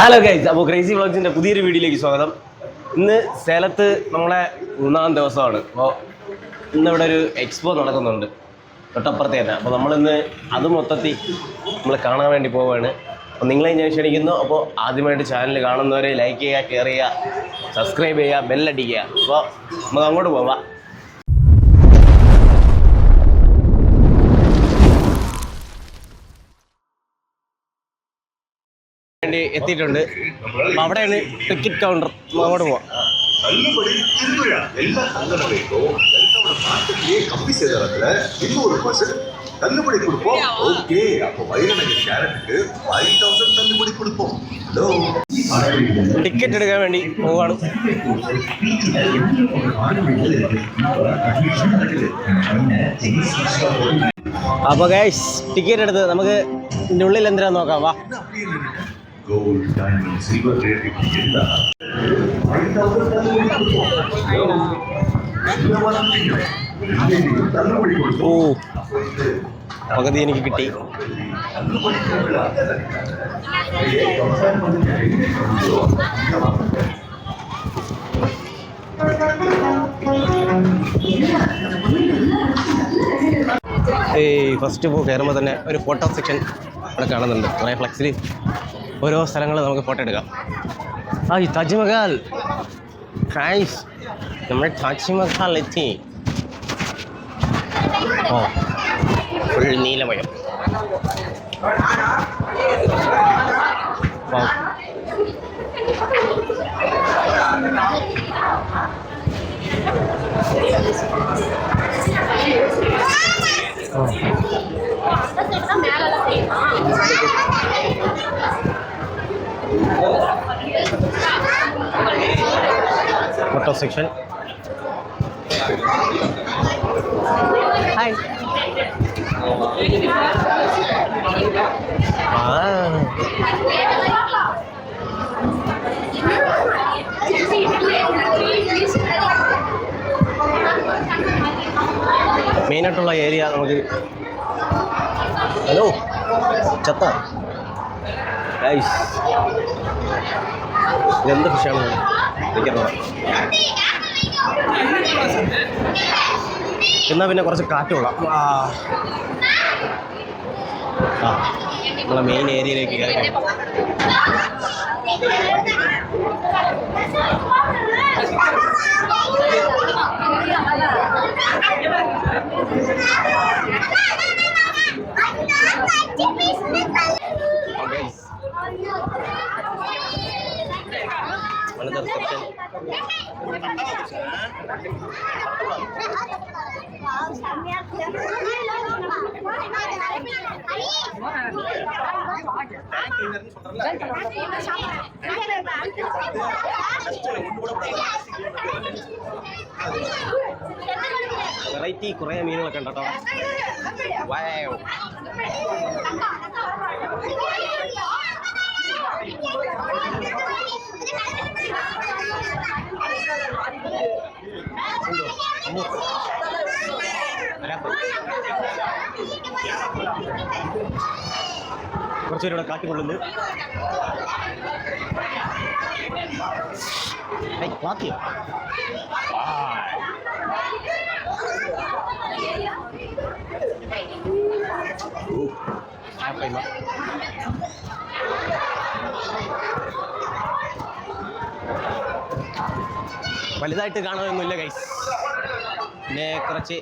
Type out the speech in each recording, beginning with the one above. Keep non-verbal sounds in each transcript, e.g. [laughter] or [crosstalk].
Hello guys അപ്പോൾ crazy വ്ളോഗ്സിന്റെ പുതിയൊരു വീഡിയോയിലേക്ക് സ്വാഗതം. ഇന്ന് സേലത്ത് നമ്മളെ മൂന്നാം ദിവസമാണ്. അപ്പോൾ ഇന്നിവിടെ ഒരു എക്സ്പോ നടക്കുന്നുണ്ട്. തൊട്ടപ്പുറത്തെ തന്നെ അപ്പോൾ നമ്മളിന്ന് അത് മൊത്തത്തിൽ നമ്മൾ കാണാൻ വേണ്ടി പോവുകയാണ് അപ്പോൾ നിങ്ങളെ ഞാൻ ക്ഷണിക്കുന്നു. അപ്പോൾ ആദ്യമായിട്ട് ചാനൽ കാണുന്നവരെ ലൈക്ക് ചെയ്യുക ഷെയർ ചെയ്യുക സബ്സ്ക്രൈബ് ചെയ്യുക ബെല്ലടിക്കുക അപ്പോൾ നമുക്ക് അങ്ങോട്ട് പോവാം. വേണ്ടി എത്തിയിട്ടുണ്ട് അപ്പോൾ അവിടെയാണ് ടിക്കറ്റ് കൗണ്ടർ നമുക്ക് അങ്ങോട്ട് പോവാം தள்ளுபடி திருவிழா எல்லா சங்கடங்களுக்கும் மார்க்கெட்லயே கம்மி சேதாரத்துல இன்னொரு பர்சன்ட் தள்ளுபடி கொடுப்போம் ஓகே அப்போ வைரநகர் கேரட்டுக்கு ஃபைவ் தௌசண்ட் தள்ளுபடி கொடுப்போம் ஹலோ ടിക്കറ്റ് എടുക്കാൻ വേണ്ടി പോവാണ് അപ്പോൾ ഗൈസ് ടിക്കറ്റ് എടുത്ത് നമുക്ക് ഇതിൻ്റെ ഉള്ളിൽ എന്തിനാന്ന് നോക്കാം വാ கோல்ட் டைமண்ட் சில்வர் ரேட் இப்படி இருந்தா ஃபைவ் தௌசண்ட் தள்ளுபடி கொடுப்போம் இந்த வாரத்துல இன்னைக்கு தள்ளுபடி ഓ கொடுப்போம் പകുതി എനിക്ക് കിട്ടി தள்ளுபடி திருவிழா ഈ ഫസ്റ്റ് ഇപ്പോൾ കയറുമ്പോൾ തന്നെ ഒരു ഫോട്ടോ സെക്ഷൻ ഇവിടെ കാണുന്നുണ്ട് കുറേ ഫ്ലക്സിൽ ഓരോ സ്ഥലങ്ങൾ നമുക്ക് ഫോട്ടോ എടുക്കാം. ആ ഈ താജ്മഹൽ. ഹായ്സ് നമ്മുടെ താജ്മഹൽ എത്തി. ഓ ഫുൾ നീലമയം Wow. ഫോട്ടോ സെക്ഷൻ ഹായ് മെയിനായിട്ടുള്ള ഏരിയ നമുക്ക് ഹലോ ചത്ത. ഗൈസ് ഇതെന്ത് ഫിഷാണ് എന്നാൽ പിന്നെ കുറച്ച് കാറ്റുള്ള കൊള്ളാം. ആ. നമ്മളെ മെയിൻ ഏരിയയിലേക്ക് കയറി. ഗൈസ് വെറൈറ്റി കുറേ മീനുകളൊക്കെ ഉണ്ട്? കേട്ടോ വാവ് അമ്മോ. വരാൻ പോയി. കുറച്ച് പേര് ഇവിടെ കാറ്റ് കൊള്ളുന്നു ഏയ്, കാത്തിയോ? ആ. ഊ, ആ പൈമ. വലുതായിട്ട് കാണാനൊന്നുമില്ല ഗൈസ് പിന്നെ കുറച്ച്.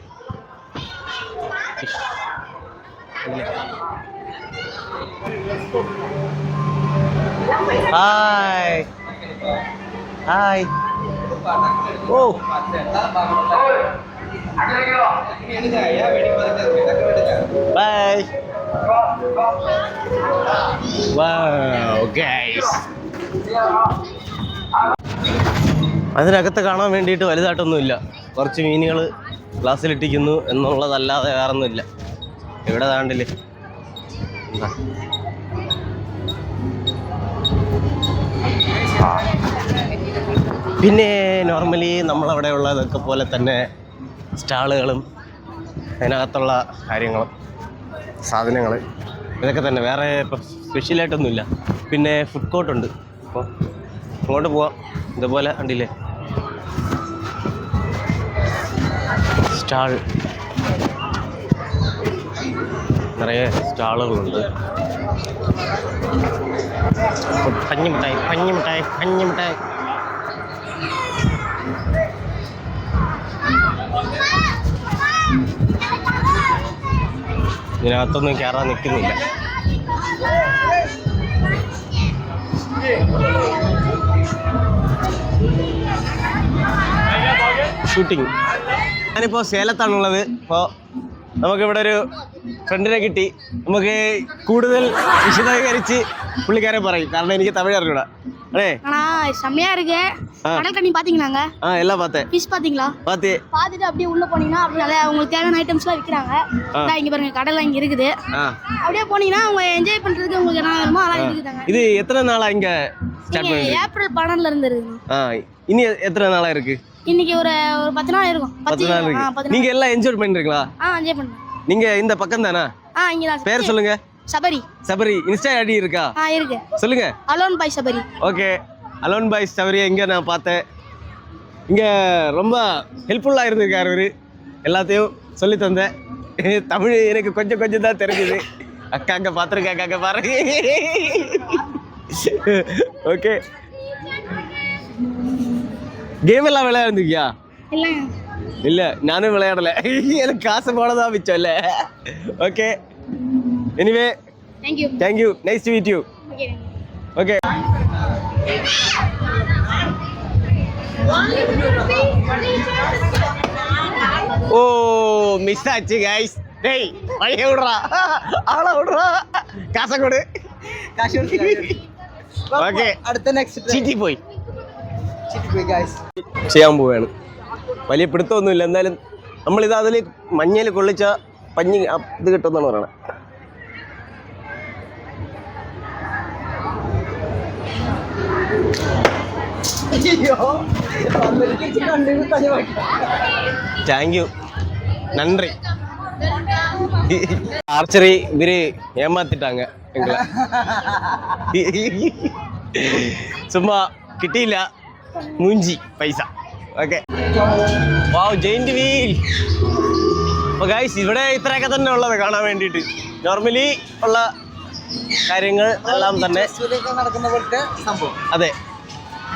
ഹായ് ഹായ് ഓ. ബൈ. അതിനകത്ത് കാണാൻ വേണ്ടിയിട്ട് വലുതായിട്ടൊന്നുമില്ല. കുറച്ച് മീനുകൾ ഗ്ലാസ്സിലിട്ടിക്കുന്നു എന്നുള്ളതല്ലാതെ വേറൊന്നുമില്ല. ഇവിടെ താണ്ടില്ലേ എന്താ? പിന്നെ നോർമലി നമ്മളവിടെ ഉള്ളതൊക്കെ പോലെ തന്നെ സ്റ്റാളുകളും അതിനകത്തുള്ള കാര്യങ്ങളും സാധനങ്ങൾ ഇതൊക്കെ തന്നെ. വേറെ ഇപ്പം സ്പെഷ്യലായിട്ടൊന്നുമില്ല പിന്നെ ഫുഡ് കോർട്ടുണ്ട് അപ്പോൾ അങ്ങോട്ട് പോവാം. ഇതുപോലെ കണ്ടില്ലേ? സ്റ്റാൾ. നിറയെ സ്റ്റാളുകളുണ്ട്. പഞ്ഞിമിഠായി പഞ്ഞിമിഠായി പഞ്ഞിമിഠായി. ഇതിനകത്തൊന്നും കയറാൻ നിൽക്കുന്നില്ല. ഷൂട്ടിങ് ഞാനിപ്പോൾ സേലത്താണുള്ളത് ഇപ്പോൾ നമുക്കിവിടെ ഒരു ഫ്രണ്ടിനെ കിട്ടി നമുക്ക് കൂടുതൽ വിശദീകരിച്ച് പുള്ളിക്കാരെ പറയും കാരണം എനിക്ക് തമിഴ് അറിഞ്ഞൂടാ അല്ലേ ஆனா செம்மையா இருக்கு ஆ. கடல் தண்ணி பாத்தீங்களாங்க ஆ எல்லாம் பார்த்தேன் ஃபிஷ் பாத்தீங்களா பார்த்து பார்த்துட்டு அப்படியே உள்ள போனீங்கன்னா அப்படியே நல்லா உங்களுக்கு தேவையான ஐட்டம்ஸ்லாம் விற்கிறாங்க ஆ. இங்க பாருங்க கடல்லாம் இங்க இருக்குது ஆ அப்படியே போனீங்கன்னா அவங்க என்ஜாய் பண்றதுக்கு உங்களுக்கு என்ன வேணுமோ அதெல்லாம் இருக்குதாங்க இது எத்தனை நாளா இங்க ஸ்டார்ட் நீங்க பண்ணி ஏப்ரல் பன்னெண்டுல இருந்து இருக்குங்க ஆ இனி எத்தனை நாளா இருக்கு இன்னைக்கு ஒரு ஒரு பத்து நாள் இருக்கும். பத்து நாள் இருக்கு. நீங்க எல்லாம் என்ஜாய் பண்றீங்களா ஆ என்ஜாய் பண்ணுங்க நீங்க இந்த பக்கம் தானா? ஆ இங்க தான். பேர் சொல்லுங்க. சபரி. சபரி இன்ஸ்டா ஐடி இருக்கா? ஆ இருக்கு. சொல்லுங்க. Alone boy Sabari. Okay alone boy சபரியை இங்கே நான் பார்த்தேன். இங்கே ரொம்ப ஹெல்ப்ஃபுல்லாக இருந்திருக்காரு இவர் எல்லாத்தையும் சொல்லி தந்தேன். [laughs] தமிழ் எனக்கு கொஞ்சம் கொஞ்சம் தான் தெரிஞ்சுது. அக்கா அங்கே பார்த்துருக்காங்க அங்கே பாருங்க. [laughs] ஓகே கேம் எல்லாம் விளையாடுந்துக்கியா இல்ல நானும் விளையாடல எனக்கு காசு போனதா மிச்சம் இல்ல okay anyway thank you thank you nice to meet you okay O miss ஆச்சு கைஸ் டேய் வழிய விடுறா ஆள விடுறா காசை கொடு காசு ஓகே அடுத்த நெக்ஸ்ட் சிட்டி போய் ചെയ്യാൻ പോവുകയാണ് വലിയ പിടുത്തമൊന്നുമില്ല എന്തായാലും നമ്മളിത് അതിൽ മഞ്ഞയിൽ കൊള്ളിച്ച പഞ്ഞി ആ ഇത് കിട്ടുമെന്നാണ് പറയണത് താങ്ക് യു நன்றி ஆர்ச்சரி இவரு ஏமாத்திட்டாங்க எங்களை சும்மா കിട്ടിയില്ല മൂഞ്ചി പൈസ. ഓക്കെ. Wow giant wheel. അപ്പോൾ ഗൈസ് ഇവിടെ ഇത്രയൊക്കെ തന്നെ ഉള്ളത് കാണാൻ വേണ്ടിയിട്ട്. നോർമലി ഉള്ള കാര്യങ്ങൾ എല്ലാം തന്നെ നടക്കുന്ന പോലത്തെ സംഭവം. അതെ.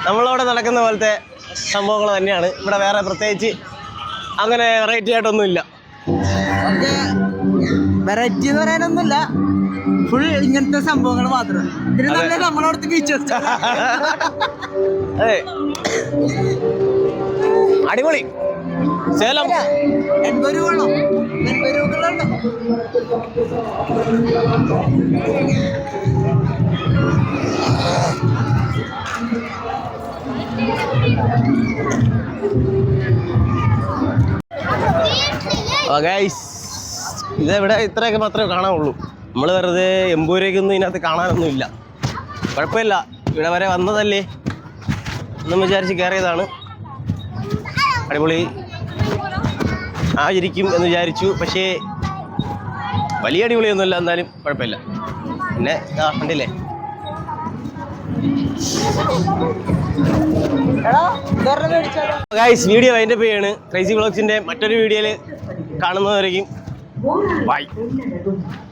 നമ്മളവിടെ നടക്കുന്ന പോലത്തെ സംഭവങ്ങൾ തന്നെയാണ്. ഇവിടെ വേറെ പ്രത്യേകിച്ച് അങ്ങനെ വെറൈറ്റി ആയിട്ടൊന്നുമില്ല. വെറൈറ്റി എന്ന് പറയാനൊന്നുമില്ല. ഫുൾ ഇങ്ങനത്തെ സംഭവങ്ങൾ മാത്രം. ഇതിന് അതെ. നല്ല നമ്മളവിടുത്തെ ബീച്ചസ് അതെ അടിപൊളി. സേലം. എൺപത് രൂപ ഉള്ളോ എൺപത് രൂപകളുണ്ടോ ഗൈസ് ഇതെവിടെ? ഇത്രയൊക്കെ മാത്രമേ കാണാനുള്ളൂ നമ്മൾ വെറുതെ എമ്പൂരേക്കൊന്നും ഇതിനകത്ത് കാണാനൊന്നും ഇല്ല കുഴപ്പമില്ല. ഇവിടെ വരെ വന്നതല്ലേ? എന്നും വിചാരിച്ച് കയറിയതാണ്. അടിപൊളി. ആചരിക്കും എന്ന് വിചാരിച്ചു. പക്ഷേ വലിയ അടിപൊളിയൊന്നുമില്ല. എന്നാലും കുഴപ്പമില്ല. പിന്നെ ആ കണ്ടില്ലേ? ഗൈസ് വീഡിയോ അതിന്റെ പേയാണ് ക്രൈസി ബ്ലോഗ്സിന്റെ മറ്റൊരു വീഡിയോയിൽ കാണുന്നതായിരിക്കും ബൈ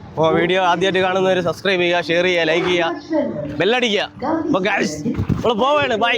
അപ്പോൾ വീഡിയോ ആദ്യമായിട്ട് കാണുന്നവർ സബ്സ്ക്രൈബ് ചെയ്യുക ഷെയർ ചെയ്യുക ലൈക്ക് ചെയ്യുക ബെല്ലടിക്കുക അപ്പോൾ ഗായ്സ് നമ്മൾ പോവാണ്. ബൈ